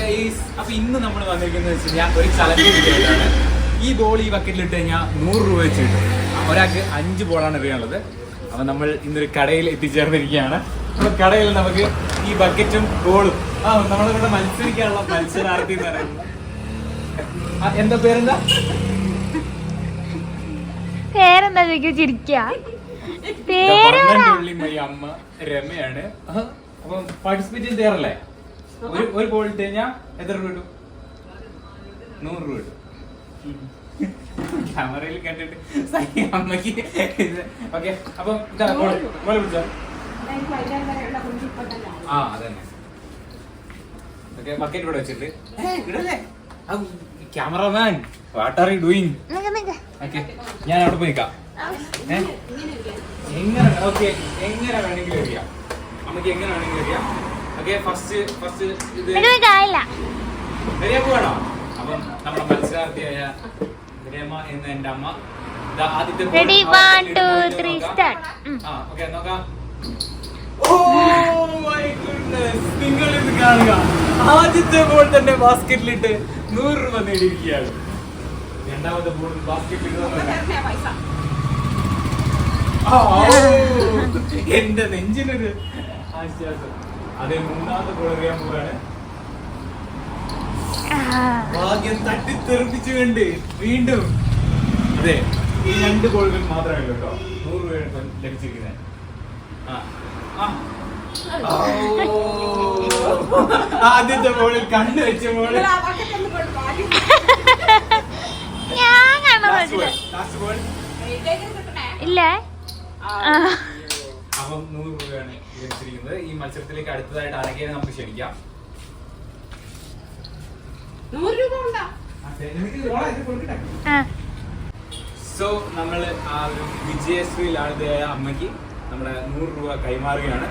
Guys അപ്പൊ ഇന്ന് നമ്മൾ വന്നിരിക്കുന്നത് വെച്ച് കഴിഞ്ഞാൽ ഒരു ചലഞ്ച് ഈ ബോൾ ഈ ബക്കറ്റിൽ ഇട്ട് കഴിഞ്ഞാൽ നൂറ് രൂപ വെച്ച് കിട്ടും. ഒരാൾക്ക് അഞ്ച് ബോളാണ് എറിയാനുള്ളത് അപ്പൊ നമ്മൾ ഇന്നൊരു കടയിൽ എത്തിച്ചേർന്നിരിക്കുകയാണ്. അപ്പൊ കടയിൽ നമുക്ക് ഈ ബക്കറ്റും ബോളും ആ നമ്മളിവിടെ മത്സരിക്കാനുള്ള മത്സരാർത്ഥി എന്ന് പറയുന്നത്. എന്താ പേരെന്താ? പേരെന്താ ചോദിക്കുക ചിരിക്കാ? പേര് അമ്മ രമയാണ്. അപ്പം പാർട്ടിസിപ്പേറ്റ് ചെയ്ത് തയ്യാറല്ലേ ഒരു ഒരു ബോൾ ഇട്ട് കഴിഞ്ഞാൽ എത്ര രൂപ കിട്ടും? നൂറ് രൂപ കിട്ടും. ക്യാമറയിൽ കണ്ടിട്ട് സഹി അമ്മയ്ക്ക് ഓക്കെ അപ്പൊ ബോൾ പിടിച്ചോ. ആ അതന്നെ. ഓക്കെ ബക്കറ്റ് ഇവിടെ വെച്ചിട്ട്. Cameraman what are you doing. Okay ഞാൻ അവിടെ പോയി നിൽക്കാം. എങ്ങനെ ഓക്കെ എങ്ങനെ വേണമെങ്കിലും എറിയാം നമുക്ക് എങ്ങനെ വേണമെങ്കിലും എറിയാം ഓക്കെ ഫസ്റ്റ് ഫസ്റ്റ് ഇത് അപ്പം നമ്മുടെ മത്സരാർത്ഥിയായ എന്ന അമ്മ. ആദ്യത്തെ three, നോക്കാം. start. ഉം. ആ ഓക്കെ നോക്കാം. Oh. നിങ്ങൾ ഇത് കാണുക. ആദ്യത്തെ ബോൾ തന്നെ ബാസ്കറ്റിലിട്ട് നൂറ് രൂപ നേടിയിരിക്കുകയാണ്. രണ്ടാമത്തെ ബോൾ ബാസ്കറ്റിൽ എന്റെ നെഞ്ചിനൊരു ആശ്വാസം. അതെ മൂന്നാമത്തെ ഗോൾ എറിയാൻ പോവാണ്. ഭാഗ്യം തട്ടിത്തെറിപ്പിച്ചുകൊണ്ട് വീണ്ടും അതെ ഈ രണ്ട് കോളുകൾ മാത്രമല്ല കേട്ടോ നൂറ് രൂപ ലഭിച്ചിരിക്കുന്നത് ആ ആ. ഓ. ആദ്യത്തെ മോളിൽ കണ്ണ് വെച്ച മോളിൽ ഇല്ലേ? ആ. അപ്പം നൂറ് രൂപയാണ് ലഭിച്ചിരിക്കുന്നത് ഈ മത്സരത്തിലേക്ക് അടുത്തതായിട്ട് ആരെങ്കിലും നമുക്ക് ക്ഷണിക്കാം. സോ നമ്മൾ ആ ഒരു വിജയശ്രീലാളിതയായ അമ്മയ്ക്ക് നമ്മുടെ നൂറ് രൂപ കൈമാറുകയാണ്.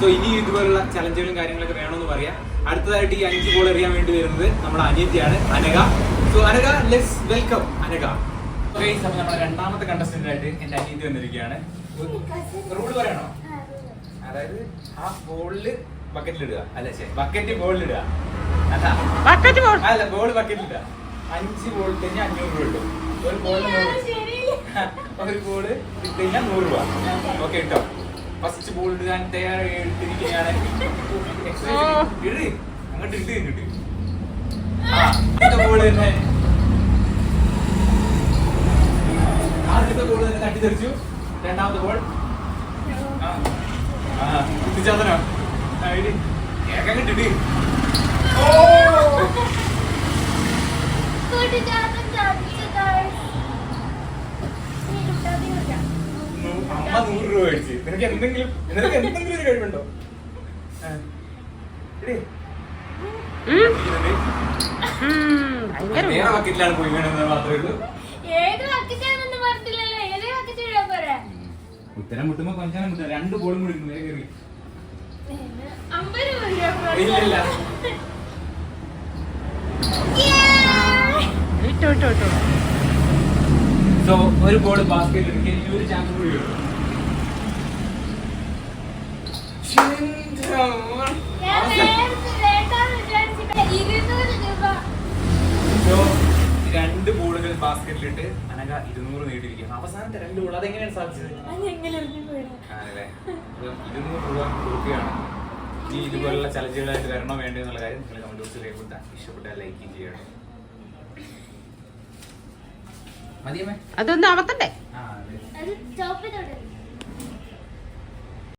സോ ഇനി ഇതുപോലുള്ള ചലഞ്ചുകളും കാര്യങ്ങളൊക്കെ വേണമെന്ന് പറയാം. അടുത്തതായിട്ട് ഈ അഞ്ച് ബോൾ എറിയാൻ വേണ്ടി വരുന്നത് നമ്മുടെ അനിയത്തിയാണ് Anaka so Anaka let's welcome so നമ്മുടെ രണ്ടാമത്തെ കണ്ടസ്റ്റന്റ് ആയിട്ട് എന്റെ അനീതി വന്നിരിക്കുകയാണ്. റൂൾ പറയണോ? അതായത് ആ ബോളിൽ ബക്കറ്റിലിടുക അല്ല ശരി. ബക്കറ്റ് ബോളിലിടുക അല്ല അല്ല ബോൾ ബക്കറ്റിലിടുക അഞ്ച് ബോൾ കഴിഞ്ഞാൽ അഞ്ഞൂറ് രൂപ ഇട്ടു ഒരു ബോളിന് ഒരു ബോൾ ഇട്ട് കഴിഞ്ഞാൽ നൂറ് രൂപ. ഓക്കെ ഇട്ടോ. ഫസ്റ്റ് ബോൾ ഇടാൻ തയ്യാറായി എടുത്തിരിക്കുകയാണ് ഇട്. അങ്ങോട്ട് ഇട്ട് ഇങ്ങോട്ട് ആ ബോൾ തന്നെ. ആദ്യത്തെ ബോൾ തന്നെ തട്ടിത്തെറിച്ചു. രണ്ടാമത്തെ ബോൾ കേക്കാൻ കിട്ടിട്ട് അമ്മ നൂറ് രൂപ മേടിച്ച്. നിനക്ക് എന്തെങ്കിലും നിനക്ക് എന്തെങ്കിലും ഒരു കഴിവുണ്ടോ? വേറെ ബക്കറ്റിലാണ് പോയി വേണമെന്ന് മാത്രമേ ഉള്ളൂ ഏത് ബക്കറ്റാണെന്ന് പറഞ്ഞിട്ടില്ലല്ലോ ഏത് ബക്കറ്റ് ഇടാൻ പോരാ ഉത്തരം മുട്ടുമ്പോ കൊഞ്ചാനം മുട്ട രണ്ട് ബോളും കൂടി നേരെ കയറി. അമ്പത് രൂപ ഇല്ല ഇല്ല. ഇട്ടു ഇട്ടു ഇട്ടു. സോ ഒരു ബോൾ ബാസ്കറ്റ് ഇനി ഒരു ചാൻസ് കൂടി ഉള്ളൂ ഞാൻ നേരത്തെ വേണ്ടാന്ന് വിചാരിച്ചിട്ട് ഇരുന്നൂറ് രൂപ സോ രണ്ട് ബോളുകൾ ബാസ്കറ്റിലിട്ട് അനക ഇരുന്നൂറ് നേടിയിരിക്കുന്നു. അവസാനത്തെ രണ്ട് ഗോൾ അതെങ്ങനെയാണ് സാധിച്ചത്? ആണല്ലേ? ഇരുന്നൂറ് രൂപ കൊടുക്കുകയാണ്. ഈ ഇതുപോലുള്ള ചലഞ്ചുകളായിട്ട് വരണോ വേണ്ടോ എന്നുള്ള കാര്യം നിങ്ങൾ കമന്റ് ബോക്സിൽ കൊടുത്താൽ ഇഷ്ടപ്പെട്ടാൽ ലൈക്ക് ചെയ്യണം. അതൊന്നും അവത്തണ്ടേ ആ അതെ. അത് സ്റ്റോപ്പ് ചെയ്തോട്ടെ